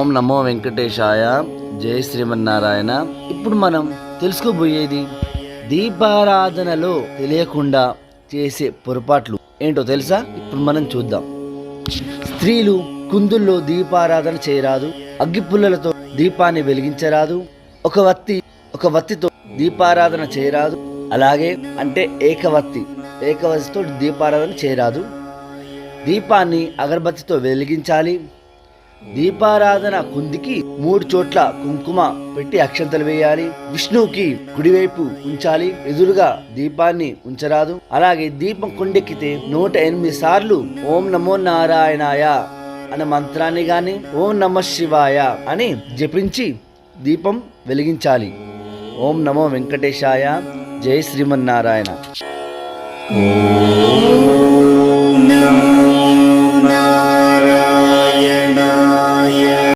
ఓం నమో వెంకటేశాయ. జై శ్రీమన్నారాయణ. ఇప్పుడు మనం తెలుసుకోబోయేది దీపారాధనలో తెలియకుండా చేసే పొరపాట్లు ఏంటో తెలుసా? ఇప్పుడు మనం చూద్దాం. స్త్రీలు కుందుల్లో దీపారాధన చేయరాదు. అగ్గిపుల్లలతో దీపాన్ని వెలిగించరాదు. ఒక వత్తి ఒక వత్తితో దీపారాధన చేయరాదు. అలాగే అంటే ఏకవత్తి ఏకవత్తితో దీపారాధన చేయరాదు. దీపాన్ని అగరబత్తితో వెలిగించాలి. దీపారాధన కుందికి మూడు చోట్ల కుంకుమ పెట్టి అక్షంతలు వేయాలి. విష్ణువుకి కుడివైపు ఉంచాలి. ఎదురుగా దీపాన్ని ఉంచరాదు. అలాగే దీపం కొండెక్కితే నూట ఎనిమిది సార్లు ఓం నమో నారాయణాయ అనే మంత్రాన్ని గాని ఓం నమ శివాయ అని జపించి దీపం వెలిగించాలి. ఓం నమో వెంకటేశాయ. జై శ్రీమన్నారాయణ.